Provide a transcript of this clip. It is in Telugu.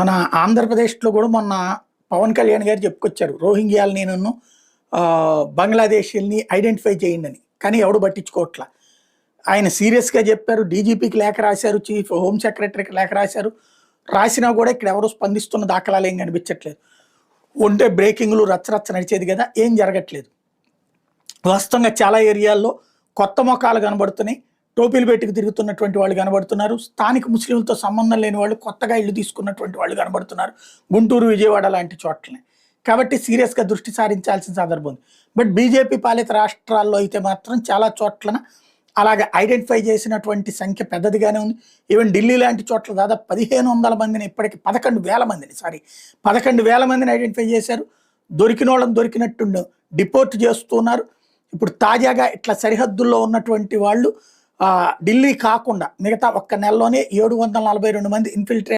మన ఆంధ్రప్రదేశ్లో కూడా మొన్న పవన్ కళ్యాణ్ గారు చెప్పుకొచ్చారు రోహింగ్యాలు నేను బంగ్లాదేశీల్ని ఐడెంటిఫై చేయండి అని కానీ ఎవడు పట్టించుకోవట్లా. ఆయన సీరియస్గా చెప్పారు డీజీపీకి లేఖ రాశారు చీఫ్ హోమ్ సెక్రటరీకి లేఖ రాశారు. రాసినా కూడా ఇక్కడ ఎవరు స్పందిస్తున్న దాఖలాలు ఏం కనిపించట్లేదు. ఉంటే బ్రేకింగ్లు రచ్చరచ్చ నడిచేది కదా ఏం జరగట్లేదు. వాస్తవంగా చాలా ఏరియాల్లో కొత్త మొఖాలు కనబడుతున్నాయి. టోపీలు పెట్టుకు తిరుగుతున్నటువంటి వాళ్ళు కనబడుతున్నారు. స్థానిక ముస్లింలతో సంబంధం లేని వాళ్ళు కొత్తగా ఇల్లు తీసుకున్నటువంటి వాళ్ళు కనబడుతున్నారు. గుంటూరు విజయవాడ లాంటి చోట్లనే. కాబట్టి సీరియస్గా దృష్టి సారించాల్సిన సందర్భం ఉంది. బట్ బీజేపీ పాలిత రాష్ట్రాల్లో అయితే మాత్రం చాలా చోట్లన అలాగే ఐడెంటిఫై చేసినటువంటి సంఖ్య పెద్దదిగానే ఉంది. ఈవెన్ ఢిల్లీ లాంటి చోట్ల దాదాపు పదిహేను వందల మందిని ఇప్పటికి పదకొండు వేల మందిని సారీ పదకొండు వేల మందిని ఐడెంటిఫై చేశారు. దొరికిన వాళ్ళని దొరికినట్టు డిపోర్ట్ చేస్తున్నారు. ఇప్పుడు తాజాగా ఇట్లా సరిహద్దుల్లో ఉన్నటువంటి వాళ్ళు ఢిల్లీ కాకుండా మిగతా ఒక్క నెలలోనే ఏడు వందల నలభై రెండు మంది ఇన్ఫిల్ట్రేట్